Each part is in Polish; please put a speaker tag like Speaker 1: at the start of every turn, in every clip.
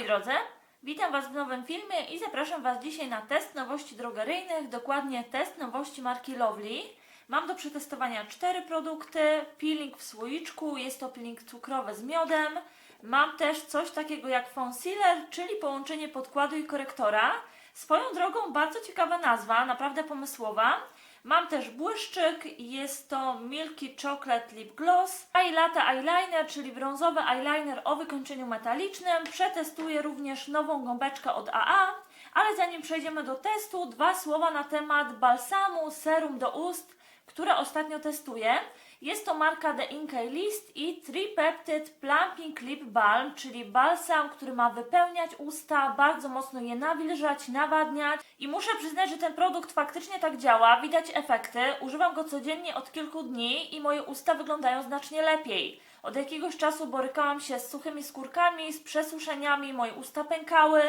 Speaker 1: moi drodzy, witam Was w nowym filmie i zapraszam Was dzisiaj na test nowości drogeryjnych, dokładnie test nowości marki Lovely. Mam do przetestowania cztery produkty, peeling w słoiczku, jest to peeling cukrowy z miodem. Mam też coś takiego jak concealer, czyli połączenie podkładu i korektora. Swoją drogą bardzo ciekawa nazwa, naprawdę pomysłowa. Mam też błyszczyk, jest to Milky Chocolate Lip Gloss. Eyelata Eyeliner, czyli brązowy eyeliner o wykończeniu metalicznym. Przetestuję również nową gąbeczkę od AA. Ale zanim przejdziemy do testu, dwa słowa na temat balsamu serum do ust, które ostatnio testuję. Jest to marka The Inkey List i Tripeptide Plumping Lip Balm, czyli balsam, który ma wypełniać usta, bardzo mocno je nawilżać, nawadniać. I muszę przyznać, że ten produkt faktycznie tak działa, widać efekty. Używam go codziennie od kilku dni i moje usta wyglądają znacznie lepiej. Od jakiegoś czasu borykałam się z suchymi skórkami, z przesuszeniami, moje usta pękały.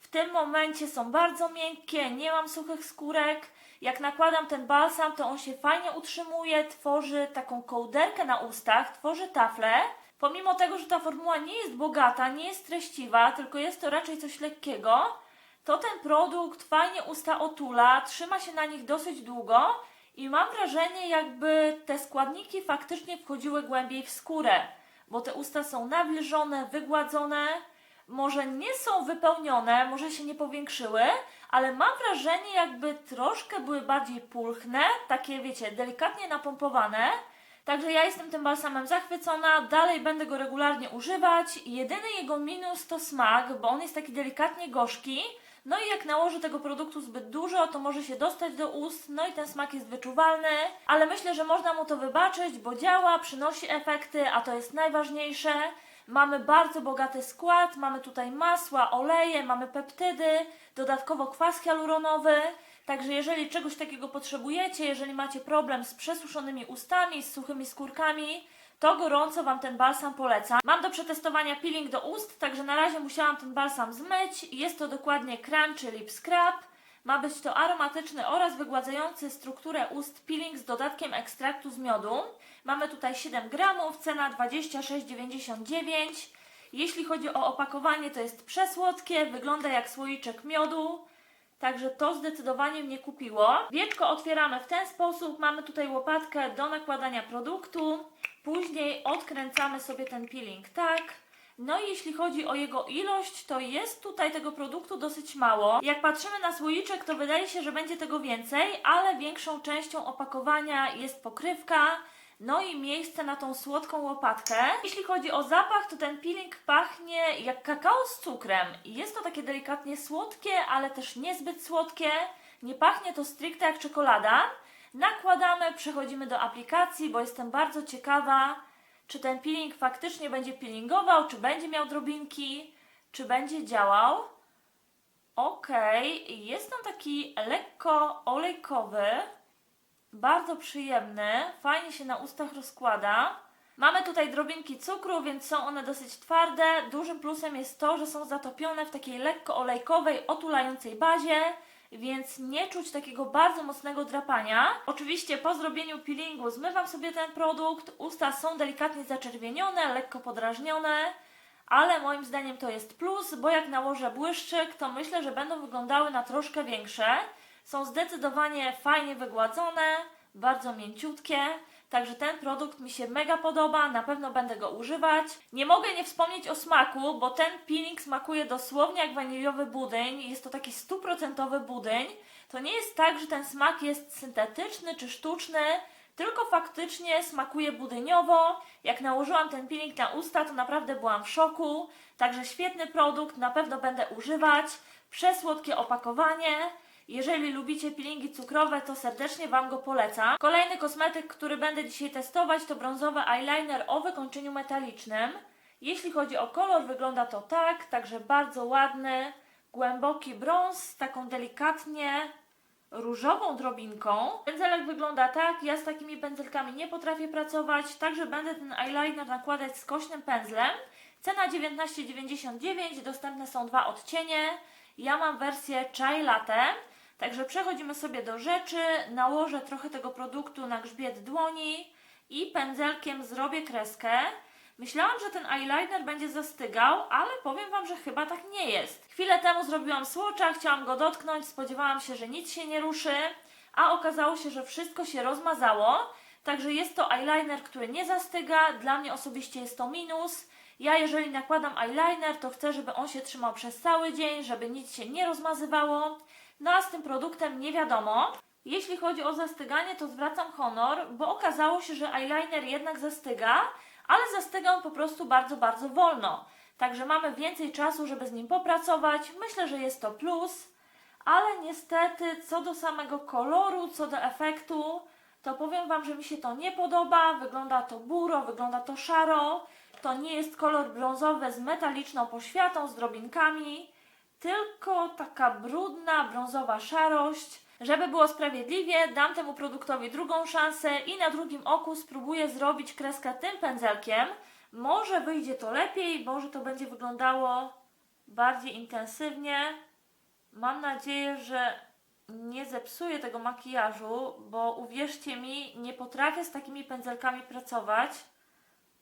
Speaker 1: W tym momencie są bardzo miękkie, nie mam suchych skórek. Jak nakładam ten balsam, to on się fajnie utrzymuje, tworzy taką kołderkę na ustach, tworzy taflę. Pomimo tego, że ta formuła nie jest bogata, nie jest treściwa, tylko jest to raczej coś lekkiego, to ten produkt fajnie usta otula, trzyma się na nich dosyć długo i mam wrażenie, jakby te składniki faktycznie wchodziły głębiej w skórę, bo te usta są nawilżone, wygładzone, może nie są wypełnione, może się nie powiększyły, ale mam wrażenie, jakby troszkę były bardziej pulchne, takie wiecie, delikatnie napompowane. Także ja jestem tym balsamem zachwycona, dalej będę go regularnie używać. Jedyny jego minus to smak, bo on jest taki delikatnie gorzki. No i jak nałożę tego produktu zbyt dużo, to może się dostać do ust, no i ten smak jest wyczuwalny, ale myślę, że można mu to wybaczyć, bo działa, przynosi efekty, a to jest najważniejsze. Mamy bardzo bogaty skład, mamy tutaj masła, oleje, mamy peptydy, dodatkowo kwas hialuronowy. Także jeżeli czegoś takiego potrzebujecie, jeżeli macie problem z przesuszonymi ustami, z suchymi skórkami, to gorąco Wam ten balsam polecam. Mam do przetestowania peeling do ust, także na razie musiałam ten balsam zmyć. Jest to dokładnie Crunchy Lip Scrub. Ma być to aromatyczny oraz wygładzający strukturę ust peeling z dodatkiem ekstraktu z miodu. Mamy tutaj 7 gramów, cena 26,99. Jeśli chodzi o opakowanie, to jest przesłodkie, wygląda jak słoiczek miodu. Także to zdecydowanie mnie kupiło. Wieczko otwieramy w ten sposób. Mamy tutaj łopatkę do nakładania produktu. Później odkręcamy sobie ten peeling tak. No i jeśli chodzi o jego ilość, to jest tutaj tego produktu dosyć mało. Jak patrzymy na słoiczek, to wydaje się, że będzie tego więcej, ale większą częścią opakowania jest pokrywka. No i miejsce na tą słodką łopatkę. Jeśli chodzi o zapach, to ten peeling pachnie jak kakao z cukrem. Jest to takie delikatnie słodkie, ale też niezbyt słodkie. Nie pachnie to stricte jak czekolada. Nakładamy, przechodzimy do aplikacji, bo jestem bardzo ciekawa, czy ten peeling faktycznie będzie peelingował, czy będzie miał drobinki, czy będzie działał. Okej, jest on taki lekko olejkowy, bardzo przyjemny, fajnie się na ustach rozkłada. Mamy tutaj drobinki cukru, więc są one dosyć twarde. Dużym plusem jest to, że są zatopione w takiej lekko olejkowej, otulającej bazie, więc nie czuć takiego bardzo mocnego drapania. Oczywiście po zrobieniu peelingu zmywam sobie ten produkt. Usta są delikatnie zaczerwienione, lekko podrażnione, ale moim zdaniem to jest plus, bo jak nałożę błyszczyk, to myślę, że będą wyglądały na troszkę większe. Są zdecydowanie fajnie wygładzone, bardzo mięciutkie. Także ten produkt mi się mega podoba, na pewno będę go używać. Nie mogę nie wspomnieć o smaku, bo ten peeling smakuje dosłownie jak waniliowy budyń. Jest to taki stuprocentowy budyń. To nie jest tak, że ten smak jest syntetyczny czy sztuczny, tylko faktycznie smakuje budyniowo. Jak nałożyłam ten peeling na usta, to naprawdę byłam w szoku. Także świetny produkt, na pewno będę używać. Przesłodkie opakowanie. Jeżeli lubicie peelingi cukrowe, to serdecznie Wam go polecam. Kolejny kosmetyk, który będę dzisiaj testować, to brązowy eyeliner o wykończeniu metalicznym. Jeśli chodzi o kolor, wygląda to tak, także bardzo ładny, głęboki brąz z taką delikatnie różową drobinką. Pędzelek wygląda tak, ja z takimi pędzelkami nie potrafię pracować, także będę ten eyeliner nakładać skośnym pędzlem. Cena 19,99, dostępne są dwa odcienie. Ja mam wersję chai latte. Także przechodzimy sobie do rzeczy. Nałożę trochę tego produktu na grzbiet dłoni i pędzelkiem zrobię kreskę. Myślałam, że ten eyeliner będzie zastygał, ale powiem Wam, że chyba tak nie jest. Chwilę temu zrobiłam swatcha, chciałam go dotknąć, spodziewałam się, że nic się nie ruszy, a okazało się, że wszystko się rozmazało. Także jest to eyeliner, który nie zastyga. Dla mnie osobiście jest to minus. Ja jeżeli nakładam eyeliner, to chcę, żeby on się trzymał przez cały dzień, żeby nic się nie rozmazywało. No a z tym produktem nie wiadomo. Jeśli chodzi o zastyganie, to zwracam honor, bo okazało się, że eyeliner jednak zastyga, ale zastyga on po prostu bardzo, bardzo wolno. Także mamy więcej czasu, żeby z nim popracować. Myślę, że jest to plus, ale niestety co do samego koloru, co do efektu, to powiem Wam, że mi się to nie podoba. Wygląda to buro, wygląda to szaro. To nie jest kolor brązowy z metaliczną poświatą, z drobinkami, tylko taka brudna, brązowa szarość. Żeby było sprawiedliwie, dam temu produktowi drugą szansę i na drugim oku spróbuję zrobić kreskę tym pędzelkiem. Może wyjdzie to lepiej, może to będzie wyglądało bardziej intensywnie. Mam nadzieję, że nie zepsuję tego makijażu, bo uwierzcie mi, nie potrafię z takimi pędzelkami pracować.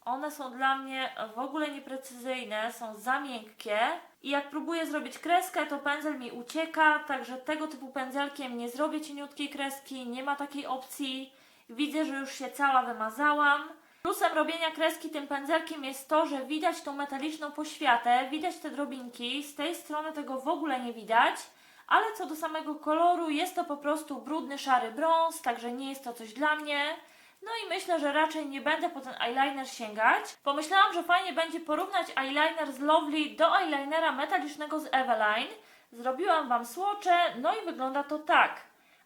Speaker 1: One są dla mnie w ogóle nieprecyzyjne, są za miękkie i jak próbuję zrobić kreskę, to pędzel mi ucieka, także tego typu pędzelkiem nie zrobię cieniutkiej kreski, nie ma takiej opcji. Widzę, że już się cała wymazałam. Plusem robienia kreski tym pędzelkiem jest to, że widać tą metaliczną poświatę, widać te drobinki, z tej strony tego w ogóle nie widać, ale co do samego koloru, jest to po prostu brudny, szary brąz, także nie jest to coś dla mnie. No i myślę, że raczej nie będę po ten eyeliner sięgać. Pomyślałam, że fajnie będzie porównać eyeliner z Lovely do eyelinera metalicznego z Eveline. Zrobiłam Wam słocze, no i wygląda to tak.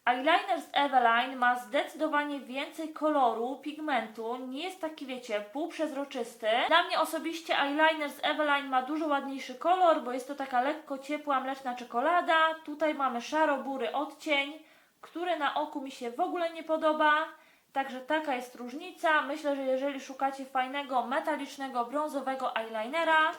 Speaker 1: Eyeliner z Eveline ma zdecydowanie więcej koloru, pigmentu, nie jest taki, wiecie, półprzezroczysty. Dla mnie osobiście eyeliner z Eveline ma dużo ładniejszy kolor, bo jest to taka lekko ciepła, mleczna czekolada. Tutaj mamy szaro-bury odcień, który na oku mi się w ogóle nie podoba. Także taka jest różnica. Myślę, że jeżeli szukacie fajnego, metalicznego, brązowego eyelinera,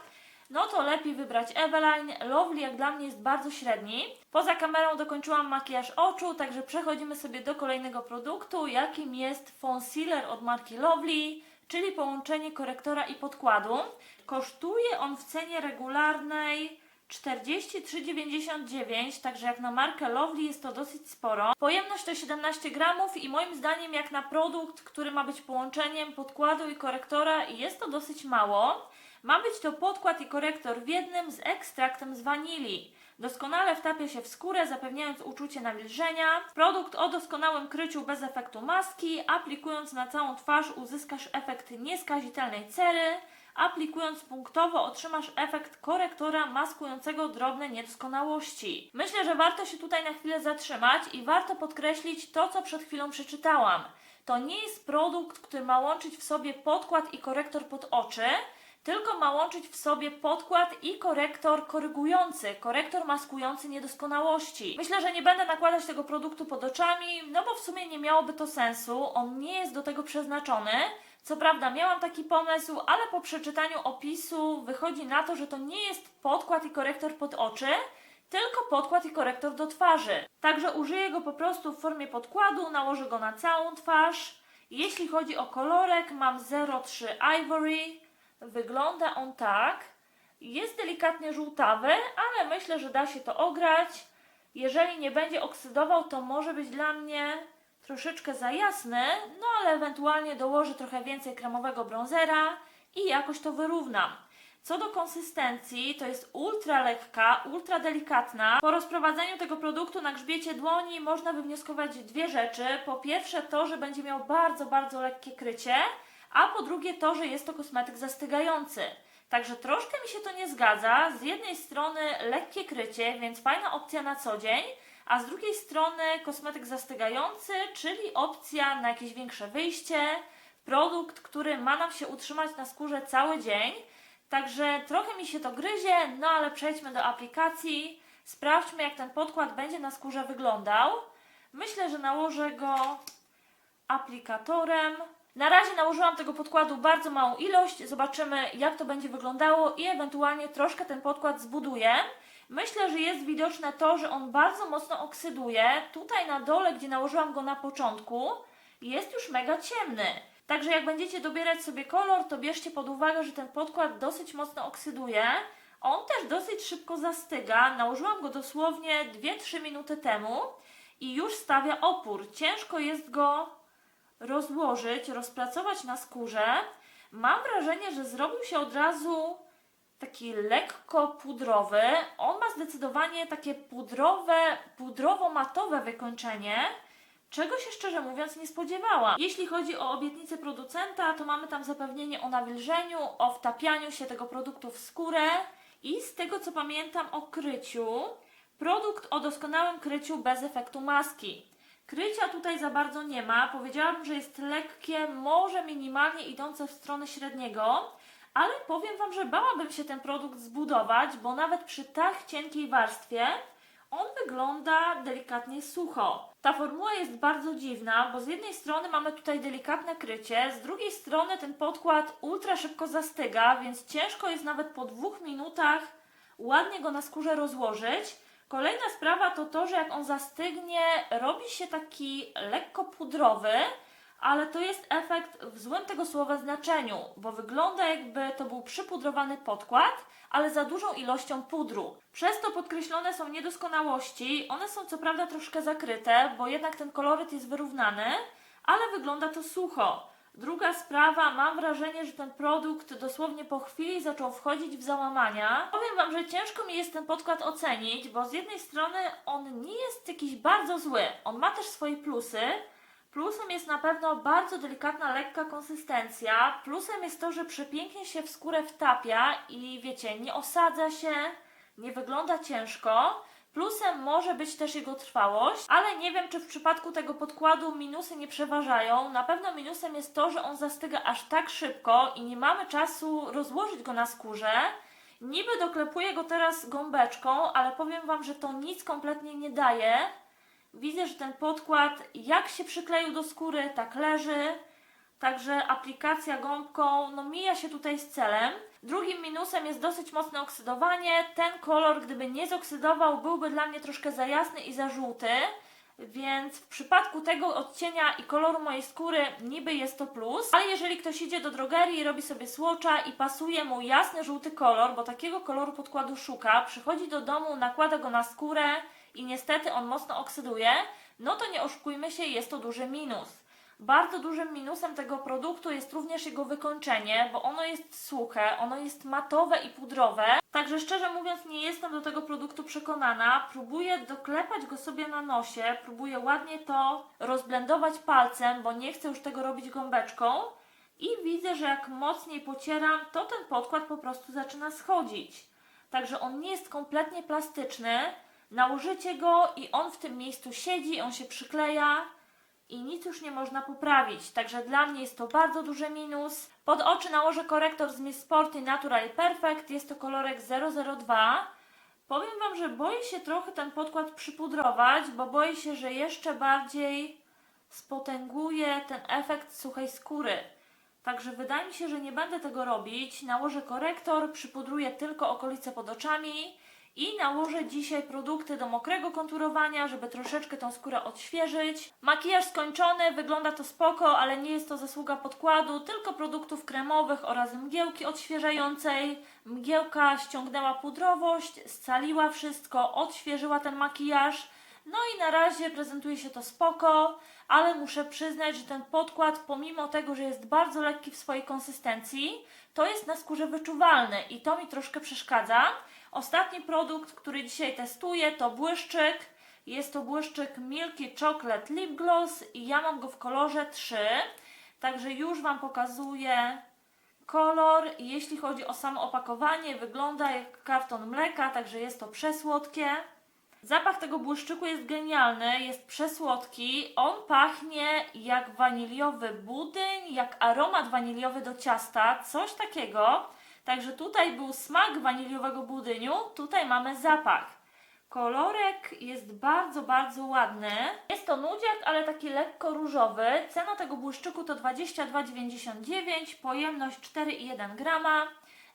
Speaker 1: no to lepiej wybrać Eveline. Lovely jak dla mnie jest bardzo średni. Poza kamerą dokończyłam makijaż oczu, także przechodzimy sobie do kolejnego produktu, jakim jest Concealer od marki Lovely, czyli połączenie korektora i podkładu. Kosztuje on w cenie regularnej 43,99, także jak na markę Lovely jest to dosyć sporo. Pojemność to 17 gramów i moim zdaniem jak na produkt, który ma być połączeniem podkładu i korektora jest to dosyć mało. Ma być to podkład i korektor w jednym z ekstraktem z wanilii. Doskonale wtapia się w skórę, zapewniając uczucie nawilżenia. Produkt o doskonałym kryciu bez efektu maski. Aplikując na całą twarz uzyskasz efekt nieskazitelnej cery. Aplikując punktowo otrzymasz efekt korektora maskującego drobne niedoskonałości. Myślę, że warto się tutaj na chwilę zatrzymać i warto podkreślić to, co przed chwilą przeczytałam. To nie jest produkt, który ma łączyć w sobie podkład i korektor pod oczy, tylko ma łączyć w sobie podkład i korektor korygujący, korektor maskujący niedoskonałości. Myślę, że nie będę nakładać tego produktu pod oczami, no bo w sumie nie miałoby to sensu. On nie jest do tego przeznaczony. Co prawda miałam taki pomysł, ale po przeczytaniu opisu wychodzi na to, że to nie jest podkład i korektor pod oczy, tylko podkład i korektor do twarzy. Także użyję go po prostu w formie podkładu, nałożę go na całą twarz. Jeśli chodzi o kolorek, mam 03 Ivory. Wygląda on tak. Jest delikatnie żółtawy, ale myślę, że da się to ograć. Jeżeli nie będzie oksydował, to może być dla mnie troszeczkę za jasny, no ale ewentualnie dołożę trochę więcej kremowego bronzera i jakoś to wyrównam. Co do konsystencji, to jest ultra lekka, ultra delikatna. Po rozprowadzeniu tego produktu na grzbiecie dłoni można wywnioskować dwie rzeczy. Po pierwsze to, że będzie miał bardzo, bardzo lekkie krycie, a po drugie to, że jest to kosmetyk zastygający. Także troszkę mi się to nie zgadza. Z jednej strony lekkie krycie, więc fajna opcja na co dzień, a z drugiej strony kosmetyk zastygający, czyli opcja na jakieś większe wyjście, produkt, który ma nam się utrzymać na skórze cały dzień. Także trochę mi się to gryzie, no ale przejdźmy do aplikacji. Sprawdźmy, jak ten podkład będzie na skórze wyglądał. Myślę, że nałożę go aplikatorem. Na razie nałożyłam tego podkładu bardzo małą ilość. Zobaczymy, jak to będzie wyglądało i ewentualnie troszkę ten podkład zbuduję. Myślę, że jest widoczne to, że on bardzo mocno oksyduje. Tutaj na dole, gdzie nałożyłam go na początku, jest już mega ciemny. Także jak będziecie dobierać sobie kolor, to bierzcie pod uwagę, że ten podkład dosyć mocno oksyduje. On też dosyć szybko zastyga. Nałożyłam go dosłownie 2-3 minuty temu i już stawia opór. Ciężko jest go rozłożyć, rozpracować na skórze. Mam wrażenie, że zrobił się od razu taki lekko pudrowy. On ma zdecydowanie takie pudrowe, pudrowo-matowe wykończenie, czego się szczerze mówiąc nie spodziewałam. Jeśli chodzi o obietnicę producenta, to mamy tam zapewnienie o nawilżeniu, o wtapianiu się tego produktu w skórę i z tego co pamiętam o kryciu, produkt o doskonałym kryciu bez efektu maski. Krycia tutaj za bardzo nie ma. Powiedziałabym, że jest lekkie, może minimalnie idące w stronę średniego, ale powiem Wam, że bałabym się ten produkt zbudować, bo nawet przy tak cienkiej warstwie on wygląda delikatnie sucho. Ta formuła jest bardzo dziwna, bo z jednej strony mamy tutaj delikatne krycie, z drugiej strony ten podkład ultra szybko zastyga, więc ciężko jest nawet po dwóch minutach ładnie go na skórze rozłożyć. Kolejna sprawa to to, że jak on zastygnie, robi się taki lekko pudrowy, ale to jest efekt w złym tego słowa znaczeniu, bo wygląda jakby to był przypudrowany podkład, ale za dużą ilością pudru. Przez to podkreślone są niedoskonałości. One są co prawda troszkę zakryte, bo jednak ten koloryt jest wyrównany, ale wygląda to sucho. Druga sprawa, mam wrażenie, że ten produkt dosłownie po chwili zaczął wchodzić w załamania. Powiem Wam, że ciężko mi jest ten podkład ocenić, bo z jednej strony on nie jest jakiś bardzo zły, on ma też swoje plusy. Plusem jest na pewno bardzo delikatna, lekka konsystencja. Plusem jest to, że przepięknie się w skórę wtapia i wiecie, nie osadza się, nie wygląda ciężko. Plusem może być też jego trwałość, ale nie wiem, czy w przypadku tego podkładu minusy nie przeważają. Na pewno minusem jest to, że on zastyga aż tak szybko i nie mamy czasu rozłożyć go na skórze. Niby doklepuję go teraz gąbeczką, ale powiem Wam, że to nic kompletnie nie daje. Widzę, że ten podkład jak się przykleił do skóry, tak leży. Także aplikacja gąbką no, mija się tutaj z celem. Drugim minusem jest dosyć mocne oksydowanie. Ten kolor, gdyby nie zoksydował, byłby dla mnie troszkę za jasny i za żółty. Więc w przypadku tego odcienia i koloru mojej skóry niby jest to plus. Ale jeżeli ktoś idzie do drogerii i robi sobie słocza i pasuje mu jasny żółty kolor, bo takiego koloru podkładu szuka, przychodzi do domu, nakłada go na skórę i niestety on mocno oksyduje, no to nie oszukujmy się, jest to duży minus. Bardzo dużym minusem tego produktu jest również jego wykończenie, bo ono jest suche, ono jest matowe i pudrowe. Także szczerze mówiąc, nie jestem do tego produktu przekonana. Próbuję doklepać go sobie na nosie, próbuję ładnie to rozblendować palcem, bo nie chcę już tego robić gąbeczką. I widzę, że jak mocniej pocieram, to ten podkład po prostu zaczyna schodzić. Także on nie jest kompletnie plastyczny. Nałożycie go i on w tym miejscu siedzi, on się przykleja i nic już nie można poprawić. Także dla mnie jest to bardzo duży minus. Pod oczy nałożę korektor z Miss Sporty Natural Perfect. Jest to kolorek 002. Powiem Wam, że boję się trochę ten podkład przypudrować, bo boję się, że jeszcze bardziej spotęguje ten efekt suchej skóry. Także wydaje mi się, że nie będę tego robić. Nałożę korektor, przypudruję tylko okolice pod oczami i nałożę dzisiaj produkty do mokrego konturowania, żeby troszeczkę tą skórę odświeżyć. Makijaż skończony, wygląda to spoko, ale nie jest to zasługa podkładu, tylko produktów kremowych oraz mgiełki odświeżającej. Mgiełka ściągnęła pudrowość, scaliła wszystko, odświeżyła ten makijaż. No i na razie prezentuje się to spoko, ale muszę przyznać, że ten podkład, pomimo tego, że jest bardzo lekki w swojej konsystencji, to jest na skórze wyczuwalny i to mi troszkę przeszkadza. Ostatni produkt, który dzisiaj testuję, to błyszczyk. Jest to błyszczyk Milky Chocolate Lip Gloss i ja mam go w kolorze 3. Także już Wam pokazuję kolor. Jeśli chodzi o samo opakowanie, wygląda jak karton mleka, także jest to przesłodkie. Zapach tego błyszczyku jest genialny, jest przesłodki. On pachnie jak waniliowy budyń, jak aromat waniliowy do ciasta, coś takiego. Także tutaj był smak waniliowego budyniu, tutaj mamy zapach. Kolorek jest bardzo, bardzo ładny. Jest to nudziak, ale taki lekko różowy. Cena tego błyszczyku to 22,99, pojemność 4,1 grama.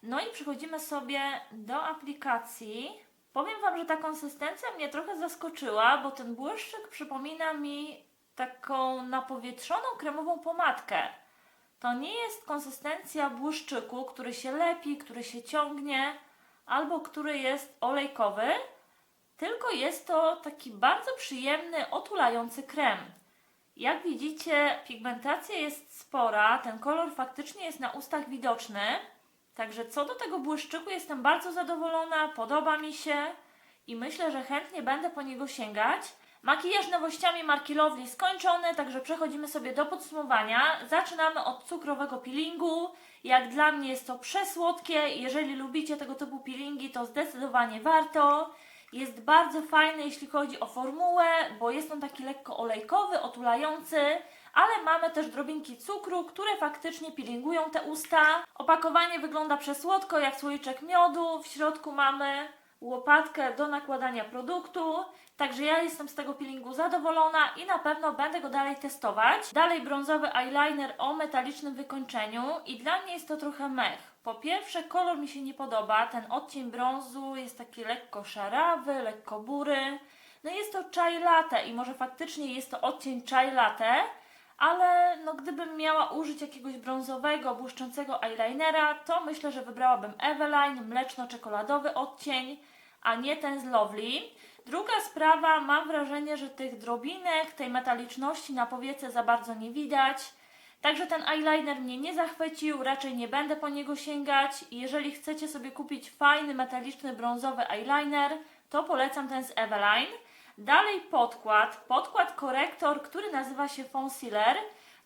Speaker 1: No i przechodzimy sobie do aplikacji. Powiem Wam, że ta konsystencja mnie trochę zaskoczyła, bo ten błyszczyk przypomina mi taką napowietrzoną kremową pomadkę. To nie jest konsystencja błyszczyku, który się lepi, który się ciągnie, albo który jest olejkowy, tylko jest to taki bardzo przyjemny, otulający krem. Jak widzicie, pigmentacja jest spora, ten kolor faktycznie jest na ustach widoczny. Także co do tego błyszczyku jestem bardzo zadowolona, podoba mi się i myślę, że chętnie będę po niego sięgać. Makijaż nowościami marki Lovely skończony, także przechodzimy sobie do podsumowania. Zaczynamy od cukrowego peelingu. Jak dla mnie jest to przesłodkie. Jeżeli lubicie tego typu peelingi, to zdecydowanie warto. Jest bardzo fajny, jeśli chodzi o formułę, bo jest on taki lekko olejkowy, otulający, ale mamy też drobinki cukru, które faktycznie peelingują te usta. Opakowanie wygląda przesłodko, jak słoiczek miodu. W środku mamy łopatkę do nakładania produktu. Także ja jestem z tego peelingu zadowolona i na pewno będę go dalej testować. Dalej brązowy eyeliner o metalicznym wykończeniu i dla mnie jest to trochę mech. Po pierwsze kolor mi się nie podoba, ten odcień brązu jest taki lekko szarawy, lekko bury. No jest to chai latte i może faktycznie jest to odcień chai latte, ale no gdybym miała użyć jakiegoś brązowego, błyszczącego eyelinera, to myślę, że wybrałabym Eveline, mleczno-czekoladowy odcień, a nie ten z Lovely. Druga sprawa, mam wrażenie, że tych drobinek, tej metaliczności na powiece za bardzo nie widać. Także ten eyeliner mnie nie zachwycił, raczej nie będę po niego sięgać. Jeżeli chcecie sobie kupić fajny, metaliczny, brązowy eyeliner, to polecam ten z Eveline. Dalej podkład, podkład korektor, który nazywa się Concealer.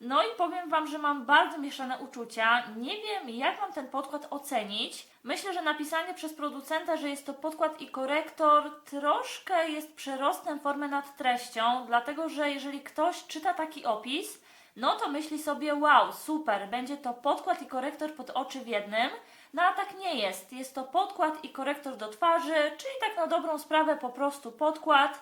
Speaker 1: No i powiem Wam, że mam bardzo mieszane uczucia. Nie wiem, jak mam ten podkład ocenić. Myślę, że napisanie przez producenta, że jest to podkład i korektor, troszkę jest przerostem formy nad treścią, dlatego że jeżeli ktoś czyta taki opis, no to myśli sobie, wow, super, będzie to podkład i korektor pod oczy w jednym. No a tak nie jest. Jest to podkład i korektor do twarzy, czyli tak na dobrą sprawę po prostu podkład.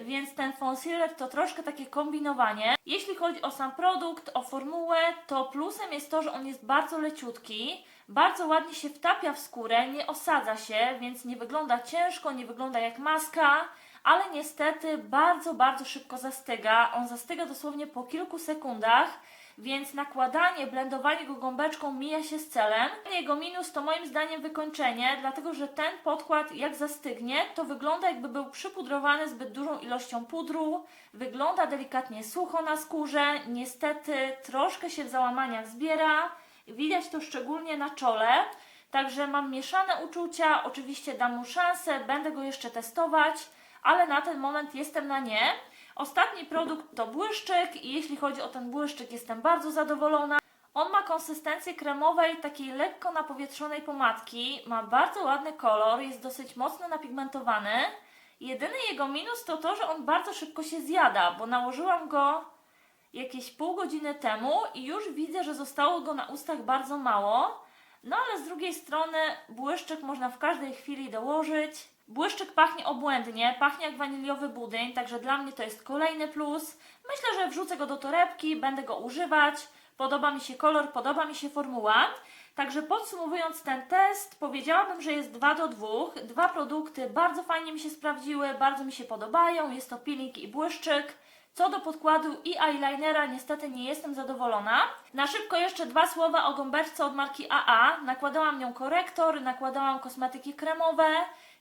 Speaker 1: Więc ten concealer to troszkę takie kombinowanie. Jeśli chodzi o sam produkt, o formułę, to plusem jest to, że on jest bardzo leciutki, bardzo ładnie się wtapia w skórę, nie osadza się, więc nie wygląda ciężko, nie wygląda jak maska, ale niestety bardzo, bardzo szybko zastyga. On zastyga dosłownie po kilku sekundach. Więc nakładanie, blendowanie go gąbeczką mija się z celem. Jego minus to moim zdaniem wykończenie, dlatego że ten podkład jak zastygnie, to wygląda jakby był przypudrowany zbyt dużą ilością pudru. Wygląda delikatnie sucho na skórze. Niestety troszkę się w załamaniach zbiera. Widać to szczególnie na czole. Także mam mieszane uczucia. Oczywiście dam mu szansę, będę go jeszcze testować, ale na ten moment jestem na nie. Ostatni produkt to błyszczyk i jeśli chodzi o ten błyszczyk jestem bardzo zadowolona. On ma konsystencję kremowej, takiej lekko napowietrzonej pomadki, ma bardzo ładny kolor, jest dosyć mocno napigmentowany. Jedyny jego minus to to, że on bardzo szybko się zjada, bo nałożyłam go jakieś pół godziny temu i już widzę, że zostało go na ustach bardzo mało. No ale z drugiej strony błyszczyk można w każdej chwili dołożyć. Błyszczyk pachnie obłędnie, pachnie jak waniliowy budyń, także dla mnie to jest kolejny plus. Myślę, że wrzucę go do torebki, będę go używać. Podoba mi się kolor, podoba mi się formuła. Także podsumowując ten test, powiedziałabym, że jest 2 do 2. Dwa produkty bardzo fajnie mi się sprawdziły, bardzo mi się podobają. Jest to peeling i błyszczyk. Co do podkładu i eyelinera, niestety nie jestem zadowolona. Na szybko jeszcze dwa słowa o gąbeczce od marki AA. Nakładałam nią korektor, nakładałam kosmetyki kremowe.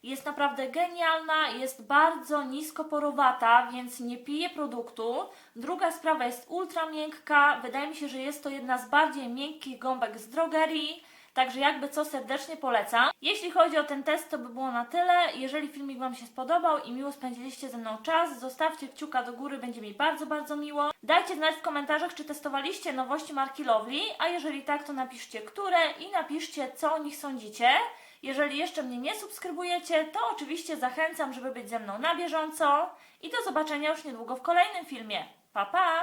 Speaker 1: Jest naprawdę genialna, jest bardzo nisko porowata, więc nie pije produktu. Druga sprawa jest ultra miękka. Wydaje mi się, że jest to jedna z bardziej miękkich gąbek z drogerii. Także jakby co serdecznie polecam. Jeśli chodzi o ten test, to by było na tyle. Jeżeli filmik Wam się spodobał i miło spędziliście ze mną czas, zostawcie kciuka do góry, będzie mi bardzo, bardzo miło. Dajcie znać w komentarzach, czy testowaliście nowości marki Lovely, a jeżeli tak, to napiszcie które i napiszcie, co o nich sądzicie. Jeżeli jeszcze mnie nie subskrybujecie, to oczywiście zachęcam, żeby być ze mną na bieżąco i do zobaczenia już niedługo w kolejnym filmie. Pa, pa!